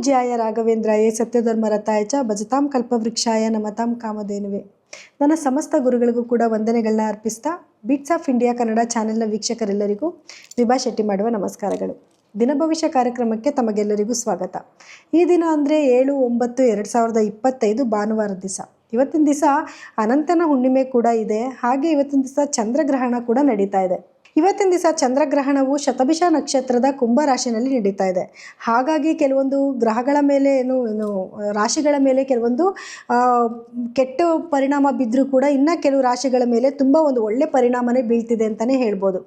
ಪೂಜ್ಯಾಯ ರಾಘವೇಂದ್ರಾಯ ಸತ್ಯಧರ್ಮರತಾಯ ಚ ಭಜತಾಂ ಕಲ್ಪವೃಕ್ಷಾಯ ನಮತಾಂ ಕಾಮಧೇನುವೆ. ನನ್ನ ಸಮಸ್ತ ಗುರುಗಳಿಗೂ ಕೂಡ ವಂದನೆಗಳನ್ನ ಅರ್ಪಿಸ್ತಾ ಬಿಟ್ಸ್ ಆಫ್ ಇಂಡಿಯಾ ಕನ್ನಡ ಚಾನೆಲ್ನ ವೀಕ್ಷಕರೆಲ್ಲರಿಗೂ ವಿಭಾ ಶೆಟ್ಟಿ ಮಾಡುವ ನಮಸ್ಕಾರಗಳು. ದಿನ ಭವಿಷ್ಯ ಕಾರ್ಯಕ್ರಮಕ್ಕೆ ತಮಗೆಲ್ಲರಿಗೂ ಸ್ವಾಗತ. ಈ ದಿನ ಅಂದರೆ ಏಳು, ಒಂಬತ್ತು, ಎರಡು ಸಾವಿರದ ಇಪ್ಪತ್ತೈದು ಭಾನುವಾರ ದಿವಸ. ಇವತ್ತಿನ ದಿವಸ ಅನಂತನ ಹುಣ್ಣಿಮೆ ಕೂಡ ಇದೆ. ಹಾಗೆ ಇವತ್ತಿನ ದಿವಸ ಚಂದ್ರಗ್ರಹಣ ಕೂಡ ನಡೀತಾ ಇದೆ. ಇವತ್ತಿನ ದಿವಸ ಚಂದ್ರಗ್ರಹಣವು ಶತಭಿಷ ನಕ್ಷತ್ರದ ಕುಂಭ ರಾಶಿನಲ್ಲಿ ನಡೀತಾ ಇದೆ. ಹಾಗಾಗಿ ಕೆಲವೊಂದು ಗ್ರಹಗಳ ಮೇಲೆ ಏನು ಏನು, ರಾಶಿಗಳ ಮೇಲೆ ಕೆಲವೊಂದು ಕೆಟ್ಟ ಪರಿಣಾಮ ಬಿದ್ದರೂ ಕೂಡ ಇನ್ನೂ ಕೆಲವು ರಾಶಿಗಳ ಮೇಲೆ ತುಂಬ ಒಂದು ಒಳ್ಳೆ ಪರಿಣಾಮನೇ ಬೀಳ್ತಿದೆ ಅಂತಲೇ ಹೇಳ್ಬೋದು.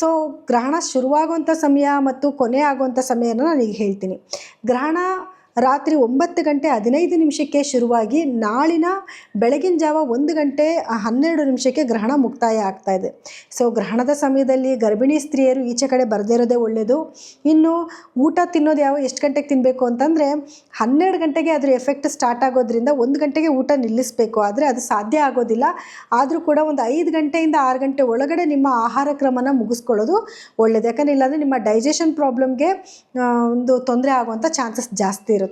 ಸೊ ಗ್ರಹಣ ಶುರುವಾಗುವಂಥ ಸಮಯ ಮತ್ತು ಕೊನೆ ಆಗುವಂಥ ಸಮಯನ ನಾನು ಈಗ ಹೇಳ್ತೀನಿ. ಗ್ರಹಣ ರಾತ್ರಿ ಒಂಬತ್ತು ಗಂಟೆ ಹದಿನೈದು ನಿಮಿಷಕ್ಕೆ ಶುರುವಾಗಿ ನಾಳಿನ ಬೆಳಗಿನ ಜಾವ ಒಂದು ಗಂಟೆ ಹನ್ನೆರಡು ನಿಮಿಷಕ್ಕೆ ಗ್ರಹಣ ಮುಕ್ತಾಯ ಆಗ್ತಾ ಇದೆ. ಸೊ ಗ್ರಹಣದ ಸಮಯದಲ್ಲಿ ಗರ್ಭಿಣಿ ಸ್ತ್ರೀಯರು ಈಚೆ ಕಡೆ ಬರದೇ ಇರೋದೇ ಒಳ್ಳೆಯದು ಇನ್ನು ಊಟ ತಿನ್ನೋದು ಯಾವ ಎಷ್ಟು ಗಂಟೆಗೆ ತಿನ್ನಬೇಕು ಅಂತಂದರೆ ಹನ್ನೆರಡು ಗಂಟೆಗೆ ಅದರ ಎಫೆಕ್ಟ್ ಸ್ಟಾರ್ಟ್ ಆಗೋದ್ರಿಂದ ಒಂದು ಗಂಟೆಗೆ ಊಟ ನಿಲ್ಲಿಸಬೇಕು. ಆದರೆ ಅದು ಸಾಧ್ಯ ಆಗೋದಿಲ್ಲ. ಆದರೂ ಕೂಡ ಒಂದು ಐದು ಗಂಟೆಯಿಂದ ಆರು ಗಂಟೆ ಒಳಗಡೆ ನಿಮ್ಮ ಆಹಾರ ಕ್ರಮನ ಮುಗಿಸ್ಕೊಳ್ಳೋದು ಒಳ್ಳೆಯದು ಯಾಕಂದರೆ ಇಲ್ಲಾಂದರೆ ನಿಮ್ಮ ಡೈಜೆಷನ್ ಪ್ರಾಬ್ಲಮ್ಗೆ ಒಂದು ತೊಂದರೆ ಆಗುವಂಥ ಚಾನ್ಸಸ್ ಜಾಸ್ತಿ ಇರುತ್ತೆ.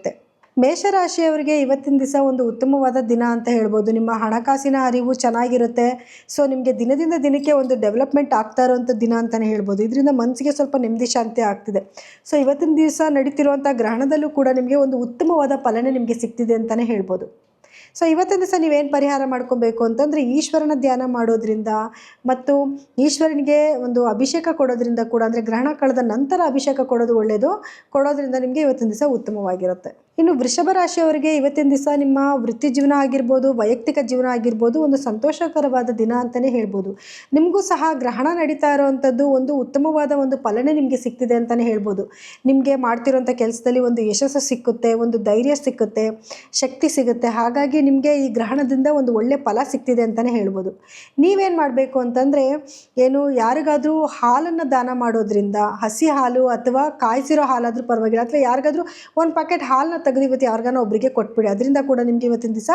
ಮೇಷರಾಶಿಯವರಿಗೆ ಇವತ್ತಿನ ದಿವಸ ಒಂದು ಉತ್ತಮವಾದ ದಿನ ಅಂತ ಹೇಳ್ಬೋದು. ನಿಮ್ಮ ಹಣಕಾಸಿನ ಅರಿವು ಚೆನ್ನಾಗಿರುತ್ತೆ. ಸೊ ನಿಮಗೆ ದಿನದಿಂದ ದಿನಕ್ಕೆ ಒಂದು ಡೆವಲಪ್ಮೆಂಟ್ ಆಗ್ತಾ ಇರೋವಂಥ ದಿನ ಅಂತಲೇ ಹೇಳ್ಬೋದು. ಇದರಿಂದ ಮನಸ್ಸಿಗೆ ಸ್ವಲ್ಪ ನೆಮ್ಮದಿ ಶಾಂತಿ ಆಗ್ತಿದೆ. ಸೊ ಇವತ್ತಿನ ದಿವಸ ನಡೀತಿರುವಂಥ ಗ್ರಹಣದಲ್ಲೂ ಕೂಡ ನಿಮಗೆ ಒಂದು ಉತ್ತಮವಾದ ಫಲನೆ ನಿಮಗೆ ಸಿಗ್ತಿದೆ ಅಂತಲೇ ಹೇಳ್ಬೋದು. ಸೊ ಇವತ್ತಿನ ದಿವಸ ನೀವೇನು ಪರಿಹಾರ ಮಾಡ್ಕೊಬೇಕು ಅಂತಂದರೆ ಈಶ್ವರನ ಧ್ಯಾನ ಮಾಡೋದ್ರಿಂದ ಮತ್ತು ಈಶ್ವರನಿಗೆ ಒಂದು ಅಭಿಷೇಕ ಕೊಡೋದ್ರಿಂದ ಕೂಡ, ಅಂದರೆ ಗ್ರಹಣ ಕಳೆದ ನಂತರ ಅಭಿಷೇಕ ಕೊಡೋದು ಒಳ್ಳೆಯದು ಕೊಡೋದ್ರಿಂದ ನಿಮಗೆ ಇವತ್ತಿನ ದಿವಸ ಉತ್ತಮವಾಗಿರುತ್ತೆ. ಇನ್ನು ವೃಷಭ ರಾಶಿಯವರಿಗೆ ಇವತ್ತಿನ ದಿವಸ ನಿಮ್ಮ ವೃತ್ತಿ ಜೀವನ ಆಗಿರ್ಬೋದು, ವೈಯಕ್ತಿಕ ಜೀವನ ಆಗಿರ್ಬೋದು ಒಂದು ಸಂತೋಷಕರವಾದ ದಿನ ಅಂತಲೇ ಹೇಳ್ಬೋದು. ನಿಮಗೂ ಸಹ ಗ್ರಹಣ ನಡೀತಾ ಇರೋವಂಥದ್ದು ಒಂದು ಉತ್ತಮವಾದ ಒಂದು ಫಲನೆ ನಿಮಗೆ ಸಿಗ್ತಿದೆ ಅಂತಲೇ ಹೇಳ್ಬೋದು. ನಿಮಗೆ ಮಾಡ್ತಿರೋಂಥ ಕೆಲಸದಲ್ಲಿ ಒಂದು ಯಶಸ್ಸು ಸಿಕ್ಕುತ್ತೆ, ಒಂದು ಧೈರ್ಯ ಸಿಕ್ಕುತ್ತೆ, ಶಕ್ತಿ ಸಿಗುತ್ತೆ. ಹಾಗಾಗಿ ನಿಮಗೆ ಈ ಗ್ರಹಣದಿಂದ ಒಂದು ಒಳ್ಳೆಯ ಫಲ ಸಿಗ್ತಿದೆ ಅಂತಲೇ ಹೇಳ್ಬೋದು. ನೀವೇನು ಮಾಡಬೇಕು ಅಂತಂದರೆ, ಏನು ಯಾರಿಗಾದರೂ ಹಾಲನ್ನು ದಾನ ಮಾಡೋದ್ರಿಂದ, ಹಸಿ ಹಾಲು ಅಥವಾ ಕಾಯಿಸಿರೋ ಹಾಲಾದರೂ ಪರವಾಗಿಲ್ಲ, ಅಥವಾ ಯಾರಿಗಾದರೂ ಒಂದು ಪ್ಯಾಕೆಟ್ ಹಾಲನ್ನ ತೆಗೆದು ಇವತ್ತು ಯಾರಿಗಾನ ಒಬ್ಬರಿಗೆ ಕೊಟ್ಬಿಡಿ. ಅದರಿಂದ ಕೂಡ ನಿಮಗೆ ಇವತ್ತಿನ ದಿವಸ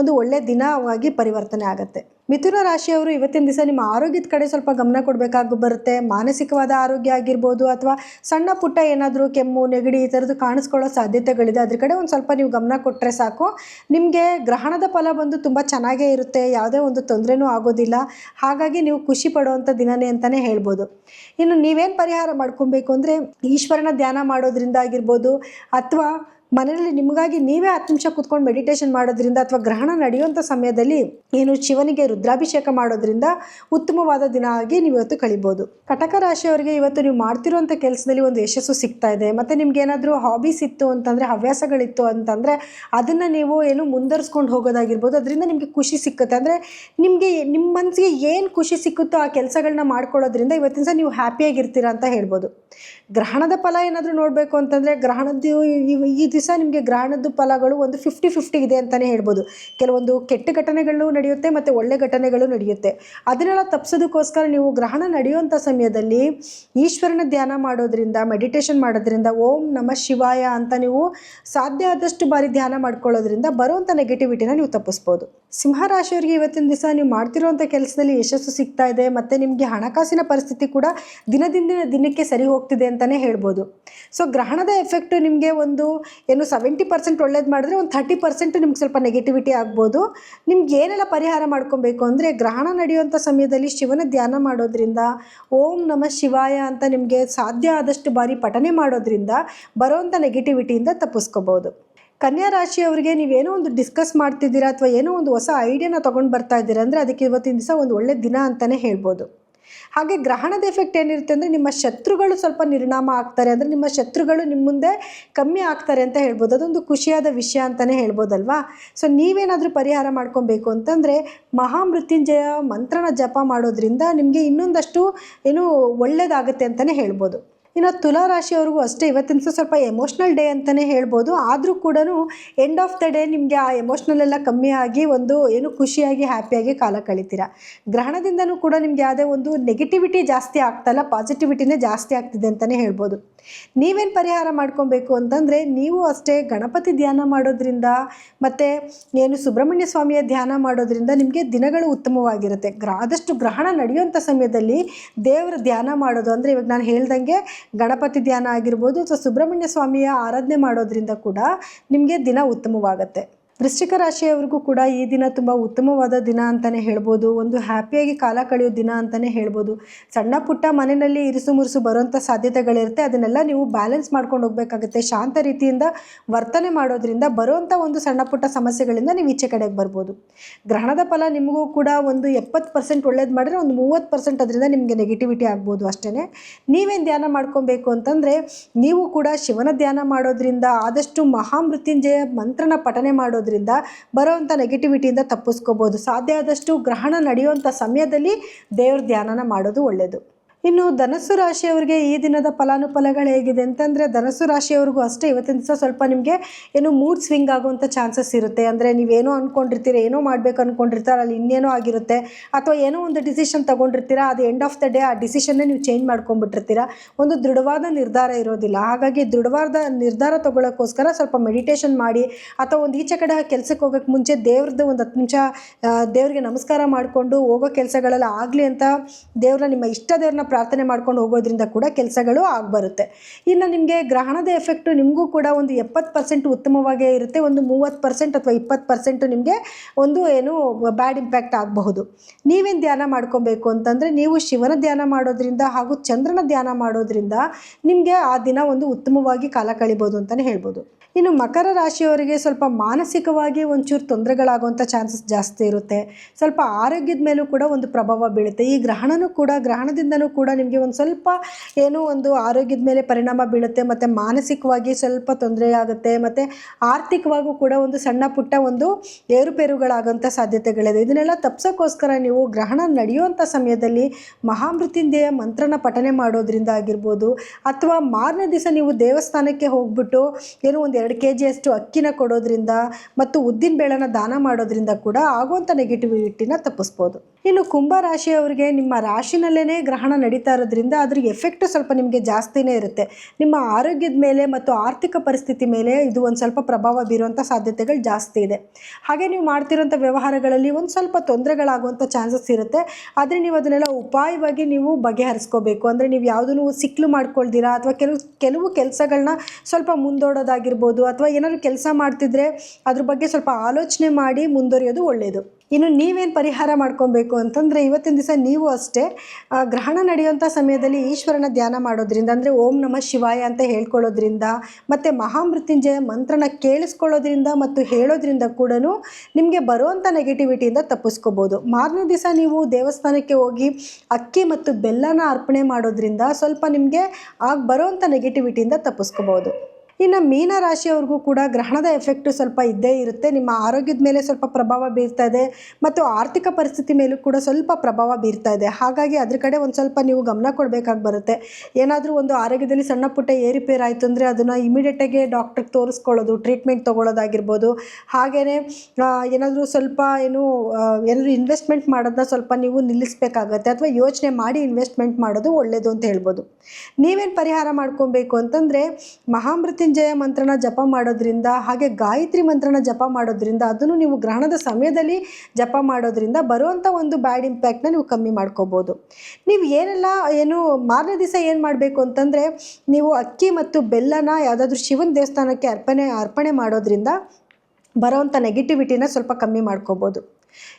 ಒಂದು ಒಳ್ಳೆಯ ದಿನವಾಗಿ ಪರಿವರ್ತನೆ ಆಗುತ್ತೆ. ಮಿಥುನ ರಾಶಿಯವರು ಇವತ್ತಿನ ದಿವಸ ನಿಮ್ಮ ಆರೋಗ್ಯದ ಕಡೆ ಸ್ವಲ್ಪ ಗಮನ ಕೊಡಬೇಕಾಗಿ ಬರುತ್ತೆ. ಮಾನಸಿಕವಾದ ಆರೋಗ್ಯ ಆಗಿರ್ಬೋದು ಅಥವಾ ಸಣ್ಣ ಪುಟ್ಟ ಏನಾದರೂ ಕೆಮ್ಮು, ನೆಗಡಿ ಈ ಥರದ್ದು ಕಾಣಿಸ್ಕೊಳ್ಳೋ ಸಾಧ್ಯತೆಗಳಿದೆ. ಅದ್ರ ಕಡೆ ಒಂದು ಸ್ವಲ್ಪ ನೀವು ಗಮನ ಕೊಟ್ಟರೆ ಸಾಕು. ನಿಮಗೆ ಗ್ರಹಣದ ಫಲ ಬಂದು ತುಂಬ ಚೆನ್ನಾಗೇ ಇರುತ್ತೆ. ಯಾವುದೇ ಒಂದು ತೊಂದರೆನೂ ಆಗೋದಿಲ್ಲ. ಹಾಗಾಗಿ ನೀವು ಖುಷಿ ಪಡುವಂಥ ದಿನನೇ ಅಂತಲೇ ಹೇಳ್ಬೋದು. ಇನ್ನು ನೀವೇನು ಪರಿಹಾರ ಮಾಡ್ಕೊಬೇಕು ಅಂದರೆ ಈಶ್ವರನ ಧ್ಯಾನ ಮಾಡೋದ್ರಿಂದ ಆಗಿರ್ಬೋದು ಅಥವಾ ಮನೆಯಲ್ಲಿ ನಿಮಗಾಗಿ ನೀವೇ ಹತ್ತು ನಿಮಿಷ ಕೂತ್ಕೊಂಡು ಮೆಡಿಟೇಷನ್ ಮಾಡೋದ್ರಿಂದ ಅಥವಾ ಗ್ರಹಣ ನಡೆಯುವಂಥ ಸಮಯದಲ್ಲಿ ಏನು ಶಿವನಿಗೆ ರುದ್ರಾಭಿಷೇಕ ಮಾಡೋದ್ರಿಂದ ಉತ್ತಮವಾದ ದಿನ ಆಗಿ ನೀವು ಇವತ್ತು ಕಳಿಬೋದು. ಕಟಕ ರಾಶಿಯವರಿಗೆ ಇವತ್ತು ನೀವು ಮಾಡ್ತಿರುವಂಥ ಕೆಲಸದಲ್ಲಿ ಒಂದು ಯಶಸ್ಸು ಸಿಗ್ತಾ ಇದೆ. ಮತ್ತು ನಿಮ್ಗೆ ಏನಾದರೂ ಹಾಬೀಸ್ ಇತ್ತು ಅಂತಂದರೆ, ಹವ್ಯಾಸಗಳಿತ್ತು ಅಂತಂದರೆ ಅದನ್ನು ನೀವು ಏನು ಮುಂದರ್ಸ್ಕೊಂಡು ಹೋಗೋದಾಗಿರ್ಬೋದು. ಅದರಿಂದ ನಿಮಗೆ ಖುಷಿ ಸಿಕ್ಕುತ್ತೆ. ಅಂದರೆ ನಿಮಗೆ ನಿಮ್ಮ ಮನಸ್ಸಿಗೆ ಏನು ಖುಷಿ ಸಿಕ್ಕುತ್ತೋ ಆ ಕೆಲಸಗಳನ್ನ ಮಾಡ್ಕೊಳ್ಳೋದ್ರಿಂದ ಇವತ್ತಿನ ಸಹ ನೀವು ಹ್ಯಾಪಿಯಾಗಿರ್ತೀರ ಅಂತ ಹೇಳ್ಬೋದು. ಗ್ರಹಣದ ಫಲ ಏನಾದರೂ ನೋಡಬೇಕು ಅಂತಂದರೆ, ಗ್ರಹಣದ್ದು ಈ- ಈ ದಿವಸ ನಿಮಗೆ ಗ್ರಹಣದ ಫಲಗಳು ಒಂದು ಫಿಫ್ಟಿ ಫಿಫ್ಟಿ ಇದೆ ಅಂತಲೇ ಹೇಳ್ಬೋದು. ಕೆಲವೊಂದು ಕೆಟ್ಟ ಘಟನೆಗಳು ನಡೆಯುತ್ತೆ ಮತ್ತು ಒಳ್ಳೆ ಘಟನೆಗಳು ನಡೆಯುತ್ತೆ. ಅದನ್ನೆಲ್ಲ ತಪ್ಪಿಸೋದಕ್ಕೋಸ್ಕರ ನೀವು ಗ್ರಹಣ ನಡೆಯುವಂಥ ಸಮಯದಲ್ಲಿ ಈಶ್ವರನ ಧ್ಯಾನ ಮಾಡೋದ್ರಿಂದ ಮೆಡಿಟೇಷನ್ ಮಾಡೋದ್ರಿಂದ, ಓಂ ನಮ ಶಿವಾಯ ಅಂತ ನೀವು ಸಾಧ್ಯ ಆದಷ್ಟು ಬಾರಿ ಧ್ಯಾನ ಮಾಡ್ಕೊಳ್ಳೋದ್ರಿಂದ ಬರುವಂಥ ನೆಗೆಟಿವಿಟಿನ ನೀವು ತಪ್ಪಿಸ್ಬೋದು. ಸಿಂಹರಾಶಿಯವರಿಗೆ ಇವತ್ತಿನ ದಿವಸ ನೀವು ಮಾಡ್ತಿರುವಂಥ ಕೆಲಸದಲ್ಲಿ ಯಶಸ್ಸು ಸಿಗ್ತಾ ಇದೆ, ಮತ್ತು ನಿಮಗೆ ಹಣಕಾಸಿನ ಪರಿಸ್ಥಿತಿ ಕೂಡ ದಿನದಿಂದ ದಿನಕ್ಕೆ ಸರಿ ಹೋಗ್ತಿದೆ ಅಂತಲೇ ಹೇಳ್ಬೋದು. ಸೊ ಗ್ರಹಣದ ಎಫೆಕ್ಟು ನಿಮಗೆ ಒಂದು ಏನು ಸೆವೆಂಟಿ ಪರ್ಸೆಂಟ್ ಒಳ್ಳೇದು ಮಾಡಿದ್ರೆ ಒಂದು ಥರ್ಟಿ ಪರ್ಸೆಂಟ್ ನಿಮ್ಗೆ ಸ್ವಲ್ಪ ನೆಗೆಟಿವಿಟಿ ಆಗ್ಬೋದು. ನಿಮ್ಗೆ ಏನೆಲ್ಲ ಪರಿಹಾರ ಮಾಡ್ಕೊಬೇಕು ಅಂದರೆ ಗ್ರಹಣ ನಡೆಯುವಂಥ ಸಮಯದಲ್ಲಿ ಶಿವನ ಧ್ಯಾನ ಮಾಡೋದ್ರಿಂದ, ಓಂ ನಮ ಶಿವಾಯ ಅಂತ ನಿಮಗೆ ಸಾಧ್ಯ ಆದಷ್ಟು ಬಾರಿ ಪಠನೆ ಮಾಡೋದ್ರಿಂದ ಬರೋವಂಥ ನೆಗೆಟಿವಿಟಿಯಿಂದ ತಪ್ಪಿಸ್ಕೋಬೋದು. ಕನ್ಯಾ ರಾಶಿಯವರಿಗೆ ನೀವೇನೋ ಒಂದು ಡಿಸ್ಕಸ್ ಮಾಡ್ತಿದ್ದೀರಾ ಅಥವಾ ಏನೋ ಒಂದು ಹೊಸ ಐಡಿಯಾನ ತೊಗೊಂಡು ಬರ್ತಾ ಇದ್ದೀರಾ ಅಂದರೆ ಅದಕ್ಕೆ ಇವತ್ತಿನ ದಿವಸ ಒಂದು ಒಳ್ಳೆ ದಿನ ಅಂತಲೇ ಹೇಳ್ಬೋದು. ಹಾಗೆ ಗ್ರಹಣದ ಎಫೆಕ್ಟ್ ಏನಿರುತ್ತೆ ಅಂದರೆ ನಿಮ್ಮ ಶತ್ರುಗಳು ಸ್ವಲ್ಪ ನಿರ್ಣಾಮ ಆಗ್ತಾರೆ ಅಂದರೆ ನಿಮ್ಮ ಶತ್ರುಗಳು ನಿಮ್ಮ ಮುಂದೆ ಕಮ್ಮಿ ಆಗ್ತಾರೆ ಅಂತ ಹೇಳ್ಬೋದು. ಅದೊಂದು ಖುಷಿಯಾದ ವಿಷಯ ಅಂತಲೇ ಹೇಳ್ಬೋದಲ್ವಾ? ಸೊ ನೀವೇನಾದರೂ ಪರಿಹಾರ ಮಾಡ್ಕೊಬೇಕು ಅಂತಂದರೆ ಮಹಾಮೃತ್ಯುಂಜಯ ಮಂತ್ರನ ಜಪ ಮಾಡೋದ್ರಿಂದ ನಿಮಗೆ ಇನ್ನೊಂದಷ್ಟು ಏನು ಒಳ್ಳೆಯದಾಗುತ್ತೆ ಅಂತಲೇ ಹೇಳ್ಬೋದು. ಇನ್ನು ತುಲಾ ರಾಶಿಯವ್ರಿಗೂ ಅಷ್ಟೇ, ಇವತ್ತಿನ ಸ್ವಲ್ಪ ಎಮೋಷ್ನಲ್ ಡೇ ಅಂತಲೇ ಹೇಳ್ಬೋದು. ಆದರೂ ಕೂಡ ಎಂಡ್ ಆಫ್ ದ ಡೇ ನಿಮಗೆ ಆ ಎಮೋಷ್ನಲ್ ಎಲ್ಲ ಕಮ್ಮಿ ಆಗಿ ಒಂದು ಏನು ಖುಷಿಯಾಗಿ ಹ್ಯಾಪಿಯಾಗಿ ಕಾಲ ಕಳಿತೀರಾ. ಗ್ರಹಣದಿಂದನೂ ಕೂಡ ನಿಮ್ಗೆ ಯಾವುದೇ ಒಂದು ನೆಗೆಟಿವಿಟಿ ಜಾಸ್ತಿ ಆಗ್ತಾಯಿಲ್ಲ ಪಾಸಿಟಿವಿಟಿನೇ ಜಾಸ್ತಿ ಆಗ್ತಿದೆ ಅಂತಲೇ ಹೇಳ್ಬೋದು. ನೀವೇನು ಪರಿಹಾರ ಮಾಡ್ಕೊಬೇಕು ಅಂತಂದರೆ, ನೀವು ಅಷ್ಟೇ ಗಣಪತಿ ಧ್ಯಾನ ಮಾಡೋದ್ರಿಂದ ಮತ್ತು ಏನು ಸುಬ್ರಹ್ಮಣ್ಯ ಸ್ವಾಮಿಯ ಧ್ಯಾನ ಮಾಡೋದ್ರಿಂದ ನಿಮಗೆ ದಿನಗಳು ಉತ್ತಮವಾಗಿರುತ್ತೆ. ಗ್ರ, ಆದಷ್ಟು ಗ್ರಹಣ ನಡೆಯುವಂಥ ಸಮಯದಲ್ಲಿ ದೇವರ ಧ್ಯಾನ ಮಾಡೋದು ಅಂದರೆ ಇವಾಗ ನಾನು ಹೇಳ್ದಂಗೆ ಗಣಪತಿ ಧ್ಯಾನ ಆಗಿರ್ಬೋದು ಅಥವಾ ಸುಬ್ರಹ್ಮಣ್ಯ ಸ್ವಾಮಿಯ ಆರಾಧನೆ ಮಾಡೋದ್ರಿಂದ ಕೂಡ ನಿಮಗೆ ದಿನ ಉತ್ತಮವಾಗುತ್ತೆ. ವೃಶ್ಚಿಕ ರಾಶಿಯವರಿಗೂ ಕೂಡ ಈ ದಿನ ತುಂಬ ಉತ್ತಮವಾದ ದಿನ ಅಂತಲೇ ಹೇಳ್ಬೋದು. ಒಂದು ಹ್ಯಾಪಿಯಾಗಿ ಕಾಲ ಕಳೆಯೋ ದಿನ ಅಂತಲೇ ಹೇಳ್ಬೋದು. ಸಣ್ಣ ಪುಟ್ಟ ಮನೆಯಲ್ಲಿ ಇರಿಸು ಮುರುಸು ಬರುವಂಥ ಸಾಧ್ಯತೆಗಳಿರುತ್ತೆ. ಅದನ್ನೆಲ್ಲ ನೀವು ಬ್ಯಾಲೆನ್ಸ್ ಮಾಡ್ಕೊಂಡು ಹೋಗಬೇಕಾಗುತ್ತೆ. ಶಾಂತ ರೀತಿಯಿಂದ ವರ್ತನೆ ಮಾಡೋದ್ರಿಂದ ಬರುವಂಥ ಒಂದು ಸಣ್ಣ ಪುಟ್ಟ ಸಮಸ್ಯೆಗಳಿಂದ ನೀವು ಈಚೆ ಕಡೆಗೆ ಬರ್ಬೋದು. ಗ್ರಹಣದ ಫಲ ನಿಮಗೂ ಕೂಡ ಒಂದು ಎಪ್ಪತ್ತು ಪರ್ಸೆಂಟ್ ಒಳ್ಳೇದು ಮಾಡಿದ್ರೆ ಒಂದು ಮೂವತ್ತು ಪರ್ಸೆಂಟ್ ಅದರಿಂದ ನಿಮಗೆ ನೆಗೆಟಿವಿಟಿ ಆಗ್ಬೋದು ಅಷ್ಟೇ ನೀವೇನು ಧ್ಯಾನ ಮಾಡ್ಕೊಬೇಕು ಅಂತಂದರೆ ನೀವು ಕೂಡ ಶಿವನ ಧ್ಯಾನ ಮಾಡೋದ್ರಿಂದ ಆದಷ್ಟು ಮಹಾಮೃತ್ಯುಂಜಯ ಮಂತ್ರನ ಪಠನೆ ಮಾಡೋದ್ರಿಂದ ಬರೋವಂಥ ನೆಗೆಟಿವಿಟಿಯಿಂದ ತಪ್ಪಿಸ್ಕೋಬೋದು. ಸಾಧ್ಯ ಆದಷ್ಟು ಗ್ರಹಣ ನಡೆಯುವಂಥ ಸಮಯದಲ್ಲಿ ದೇವ್ರ ಧ್ಯಾನನ ಮಾಡೋದು ಒಳ್ಳೆಯದು ಇನ್ನು ಧನಸ್ಸು ರಾಶಿಯವರಿಗೆ ಈ ದಿನದ ಫಲಾನುಫಲಗಳು ಹೇಗಿದೆ ಅಂತಂದರೆ ಧನಸ್ಸು ರಾಶಿಯವ್ರಿಗೂ ಅಷ್ಟೇ ಇವತ್ತಿನ ದಿವಸ ಸ್ವಲ್ಪ ನಿಮಗೆ ಏನು ಮೂಡ್ ಸ್ವಿಂಗ್ ಆಗುವಂಥ ಚಾನ್ಸಸ್ ಇರುತ್ತೆ. ಅಂದರೆ ನೀವೇನೋ ಅಂದ್ಕೊಂಡಿರ್ತೀರ ಏನೋ ಮಾಡಬೇಕು ಅಂದ್ಕೊಂಡಿರ್ತಾರೆ ಅಲ್ಲಿ ಇನ್ನೇನೋ ಆಗಿರುತ್ತೆ ಅಥವಾ ಏನೋ ಒಂದು ಡಿಸಿಷನ್ ತೊಗೊಂಡಿರ್ತೀರ, ಅದು ಎಂಡ್ ಆಫ್ ದ ಡೇ ಆ ಡಿಸಿಷನ್ನೇ ನೀವು ಚೇಂಜ್ ಮಾಡ್ಕೊಂಡ್ಬಿಟ್ಟಿರ್ತೀರ. ಒಂದು ದೃಢವಾದ ನಿರ್ಧಾರ ಇರೋದಿಲ್ಲ. ಹಾಗಾಗಿ ದೃಢವಾದ ನಿರ್ಧಾರ ತಗೊಳ್ಳೋಕ್ಕೋಸ್ಕರ ಸ್ವಲ್ಪ ಮೆಡಿಟೇಷನ್ ಮಾಡಿ ಅಥವಾ ಒಂದು ಈಚೆ ಕಡೆ ಕೆಲಸಕ್ಕೆ ಹೋಗೋಕ್ಕೆ ಮುಂಚೆ ದೇವ್ರದ್ದು ಒಂದು ಹತ್ತು ನಿಮಿಷ ದೇವ್ರಿಗೆ ನಮಸ್ಕಾರ ಮಾಡಿಕೊಂಡು ಹೋಗೋ ಕೆಲಸಗಳೆಲ್ಲ ಆಗಲಿ ಅಂತ ದೇವ್ರನ್ನ ನಿಮ್ಮ ಇಷ್ಟ ದೇವ್ರನ್ನ ಪ್ರಾರ್ಥನೆ ಮಾಡ್ಕೊಂಡು ಹೋಗೋದ್ರಿಂದ ಕೂಡ ಕೆಲಸಗಳು ಆಗ್ಬರುತ್ತೆ. ಇನ್ನು ನಿಮಗೆ ಗ್ರಹಣದ ಎಫೆಕ್ಟು ನಿಮಗೂ ಕೂಡ ಒಂದು ಎಪ್ಪತ್ತು ಪರ್ಸೆಂಟ್ ಉತ್ತಮವಾಗೇ ಇರುತ್ತೆ, ಒಂದು ಮೂವತ್ತು ಪರ್ಸೆಂಟ್ ಅಥವಾ ಇಪ್ಪತ್ತು ಪರ್ಸೆಂಟು ನಿಮಗೆ ಒಂದು ಏನು ಬ್ಯಾಡ್ ಇಂಪ್ಯಾಕ್ಟ್ ಆಗಬಹುದು. ನೀವೇನು ಧ್ಯಾನ ಮಾಡ್ಕೊಬೇಕು ಅಂತಂದರೆ ನೀವು ಶಿವನ ಧ್ಯಾನ ಮಾಡೋದ್ರಿಂದ ಹಾಗೂ ಚಂದ್ರನ ಧ್ಯಾನ ಮಾಡೋದ್ರಿಂದ ನಿಮಗೆ ಆ ದಿನ ಒಂದು ಉತ್ತಮವಾಗಿ ಕಾಲ ಕಳಿಬೋದು ಅಂತಲೇ ಹೇಳ್ಬೋದು. ಇನ್ನು ಮಕರ ರಾಶಿಯವರಿಗೆ ಸ್ವಲ್ಪ ಮಾನಸಿಕವಾಗಿ ಒಂಚೂರು ತೊಂದರೆಗಳಾಗುವಂಥ ಚಾನ್ಸಸ್ ಜಾಸ್ತಿ ಇರುತ್ತೆ. ಸ್ವಲ್ಪ ಆರೋಗ್ಯದ ಮೇಲೂ ಕೂಡ ಒಂದು ಪ್ರಭಾವ ಬೀಳುತ್ತೆ. ಈ ಗ್ರಹಣನೂ ಕೂಡ, ಗ್ರಹಣದಿಂದನೂ ಕೂಡ ನಿಮಗೆ ಒಂದು ಸ್ವಲ್ಪ ಏನೋ ಒಂದು ಆರೋಗ್ಯದ ಮೇಲೆ ಪರಿಣಾಮ ಬೀಳುತ್ತೆ, ಮತ್ತು ಮಾನಸಿಕವಾಗಿ ಸ್ವಲ್ಪ ತೊಂದರೆ ಆಗುತ್ತೆ ಮತ್ತು ಆರ್ಥಿಕವಾಗೂ ಕೂಡ ಒಂದು ಸಣ್ಣ ಪುಟ್ಟ ಒಂದು ಏರುಪೇರುಗಳಾಗುವಂಥ ಸಾಧ್ಯತೆಗಳಿದೆ. ಇದನ್ನೆಲ್ಲ ತಪ್ಸೋಕ್ಕೋಸ್ಕರ ನೀವು ಗ್ರಹಣ ನಡೆಯುವಂಥ ಸಮಯದಲ್ಲಿ ಮಹಾಮೃತ್ಯುಂಜಯ ಮಂತ್ರನ ಪಠನೆ ಮಾಡೋದ್ರಿಂದ ಆಗಿರ್ಬೋದು, ಅಥವಾ ಮಾರನೇ ದಿವಸ ನೀವು ದೇವಸ್ಥಾನಕ್ಕೆ ಹೋಗ್ಬಿಟ್ಟು ಏನೋ ಒಂದು ಎರಡು ಕೆ ಜಿಯಷ್ಟು ಅಕ್ಕಿನ ಕೊಡೋದ್ರಿಂದ ಮತ್ತು ಉದ್ದಿನ ಬೇಳೆನ ದಾನ ಮಾಡೋದ್ರಿಂದ ಕೂಡ ಆಗುವಂಥ ನೆಗೆಟಿವಿಟಿನ ತಪ್ಪಿಸ್ಬೋದು. ಇನ್ನು ಕುಂಭ ರಾಶಿಯವರಿಗೆ ನಿಮ್ಮ ರಾಶಿನಲ್ಲೇ ಗ್ರಹಣ ನಡೀತಾ ಇರೋದ್ರಿಂದ ಅದ್ರ ಎಫೆಕ್ಟು ಸ್ವಲ್ಪ ನಿಮಗೆ ಜಾಸ್ತಿನೇ ಇರುತ್ತೆ. ನಿಮ್ಮ ಆರೋಗ್ಯದ ಮೇಲೆ ಮತ್ತು ಆರ್ಥಿಕ ಪರಿಸ್ಥಿತಿ ಮೇಲೆ ಇದು ಒಂದು ಸ್ವಲ್ಪ ಪ್ರಭಾವ ಬೀರುವಂಥ ಸಾಧ್ಯತೆಗಳು ಜಾಸ್ತಿ ಇದೆ. ಹಾಗೆ ನೀವು ಮಾಡ್ತಿರೋಂಥ ವ್ಯವಹಾರಗಳಲ್ಲಿ ಒಂದು ಸ್ವಲ್ಪ ತೊಂದರೆಗಳಾಗುವಂಥ ಚಾನ್ಸಸ್ ಇರುತ್ತೆ. ಆದರೆ ನೀವು ಅದನ್ನೆಲ್ಲ ಉಪಾಯವಾಗಿ ನೀವು ಬಗೆಹರಿಸ್ಕೋಬೇಕು. ಅಂದರೆ ನೀವು ಯಾವುದನ್ನು ಸಿಕ್ಲು ಮಾಡ್ಕೊಳ್ದಿರಾ ಅಥವಾ ಕೆಲವು ಕೆಲವು ಕೆಲಸಗಳನ್ನ ಸ್ವಲ್ಪ ಮುಂದೂಡೋದಾಗಿರ್ಬೋದು. ಅಥವಾ ಏನಾದರೂ ಕೆಲಸ ಮಾಡ್ತಿದ್ರೆ ಅದ್ರ ಬಗ್ಗೆ ಸ್ವಲ್ಪ ಆಲೋಚನೆ ಮಾಡಿ ಮುಂದುವರಿಯೋದು ಒಳ್ಳೆಯದು ಇನ್ನು ನೀವೇನು ಪರಿಹಾರ ಮಾಡ್ಕೊಬೇಕು ಅಂತಂದರೆ ಇವತ್ತಿನ ದಿವಸ ನೀವು ಅಷ್ಟೇ ಗ್ರಹಣ ನಡೆಯುವಂಥ ಸಮಯದಲ್ಲಿ ಈಶ್ವರನ ಧ್ಯಾನ ಮಾಡೋದ್ರಿಂದ, ಅಂದರೆ ಓಂ ನಮ ಶಿವಾಯ ಅಂತ ಹೇಳ್ಕೊಳ್ಳೋದ್ರಿಂದ, ಮತ್ತು ಮಹಾಮೃತ್ಯುಂಜಯ ಮಂತ್ರನ ಕೇಳಿಸ್ಕೊಳ್ಳೋದ್ರಿಂದ ಮತ್ತು ಹೇಳೋದ್ರಿಂದ ಕೂಡ ನಿಮಗೆ ಬರುವಂಥ ನೆಗೆಟಿವಿಟಿಯಿಂದ ತಪ್ಪಿಸ್ಕೋಬೋದು. ಮಾರನೇ ದಿವಸ ನೀವು ದೇವಸ್ಥಾನಕ್ಕೆ ಹೋಗಿ ಅಕ್ಕಿ ಮತ್ತು ಬೆಲ್ಲನ ಅರ್ಪಣೆ ಮಾಡೋದ್ರಿಂದ ಸ್ವಲ್ಪ ನಿಮಗೆ ಆಗ ಬರುವಂಥ ನೆಗೆಟಿವಿಟಿಯಿಂದ ತಪ್ಪಿಸ್ಕೋಬೋದು. ಇನ್ನು ಮೀನ ರಾಶಿಯವ್ರಿಗೂ ಕೂಡ ಗ್ರಹಣದ ಎಫೆಕ್ಟು ಸ್ವಲ್ಪ ಇದ್ದೇ ಇರುತ್ತೆ. ನಿಮ್ಮ ಆರೋಗ್ಯದ ಮೇಲೆ ಸ್ವಲ್ಪ ಪ್ರಭಾವ ಬೀರ್ತಾ ಇದೆ. ಮತ್ತು ಆರ್ಥಿಕ ಪರಿಸ್ಥಿತಿ ಮೇಲೂ ಕೂಡ ಸ್ವಲ್ಪ ಪ್ರಭಾವ ಬೀರ್ತಾ ಇದೆ. ಹಾಗಾಗಿ ಅದ್ರ ಕಡೆ ಒಂದು ಸ್ವಲ್ಪ ನೀವು ಗಮನ ಕೊಡಬೇಕಾಗಿ ಬರುತ್ತೆ. ಏನಾದರೂ ಒಂದು ಆರೋಗ್ಯದಲ್ಲಿ ಸಣ್ಣ ಪುಟ್ಟ ಏರಿಪೇರ್ ಆಯಿತು ಅಂದರೆ ಅದನ್ನು ಇಮಿಡಿಯೇಟಾಗಿ ಡಾಕ್ಟ್ರಿಗೆ ತೋರಿಸ್ಕೊಳ್ಳೋದು ಟ್ರೀಟ್ಮೆಂಟ್ ತೊಗೊಳ್ಳೋದಾಗಿರ್ಬೋದು. ಹಾಗೆಯೇ ಏನಾದರೂ ಸ್ವಲ್ಪ ಏನು ಏನಾದರೂ ಇನ್ವೆಸ್ಟ್ಮೆಂಟ್ ಮಾಡೋದನ್ನ ಸ್ವಲ್ಪ ನೀವು ನಿಲ್ಲಿಸಬೇಕಾಗತ್ತೆ. ಅಥವಾ ಯೋಚನೆ ಮಾಡಿ ಇನ್ವೆಸ್ಟ್ಮೆಂಟ್ ಮಾಡೋದು ಒಳ್ಳೆಯದು ಅಂತ ಹೇಳ್ಬೋದು. ನೀವೇನು ಪರಿಹಾರ ಮಾಡ್ಕೊಬೇಕು ಅಂತಂದರೆ ಮಹಾಮೃತ್ಯುಂಜಯ ಮಂತ್ರನ ಜಪ ಮಾಡೋದ್ರಿಂದ ಹಾಗೆ ಗಾಯತ್ರಿ ಮಂತ್ರನ ಜಪ ಮಾಡೋದ್ರಿಂದ ಅದನ್ನು ನೀವು ಗ್ರಹಣದ ಸಮಯದಲ್ಲಿ ಜಪ ಮಾಡೋದ್ರಿಂದ ಬರುವಂಥ ಒಂದು ಬ್ಯಾಡ್ ಇಂಪ್ಯಾಕ್ಟ್ನ ನೀವು ಕಮ್ಮಿ ಮಾಡ್ಕೋಬೋದು. ನೀವು ಏನೆಲ್ಲ, ಏನು ಮಾರನೇ ದಿವಸ ಏನು ಮಾಡಬೇಕು ಅಂತಂದರೆ ನೀವು ಅಕ್ಕಿ ಮತ್ತು ಬೆಲ್ಲನ ಯಾವುದಾದ್ರೂ ಶಿವನ ದೇವಸ್ಥಾನಕ್ಕೆ ಅರ್ಪಣೆ ಅರ್ಪಣೆ ಮಾಡೋದ್ರಿಂದ ಬರೋವಂಥ ನೆಗೆಟಿವಿಟಿನ ಸ್ವಲ್ಪ ಕಮ್ಮಿ ಮಾಡ್ಕೋಬೋದು.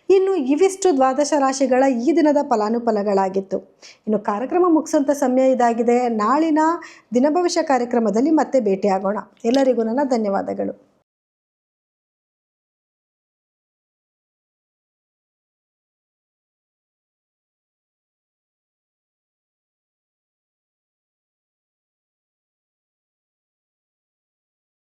ಇನ್ನು ಇವಿಷ್ಟು ದ್ವಾದಶ ರಾಶಿಗಳ ಈ ದಿನದ ಫಲಾನುಫಲಗಳಾಗಿತ್ತು. ಇನ್ನು ಕಾರ್ಯಕ್ರಮ ಮುಗಿಸೋಂಥ ಸಮಯ ಇದಾಗಿದೆ. ನಾಳಿನ ದಿನಭವಿಷ್ಯ ಕಾರ್ಯಕ್ರಮದಲ್ಲಿ ಮತ್ತೆ ಭೇಟಿಯಾಗೋಣ. ಎಲ್ಲರಿಗೂ ನನ್ನ ಧನ್ಯವಾದಗಳು.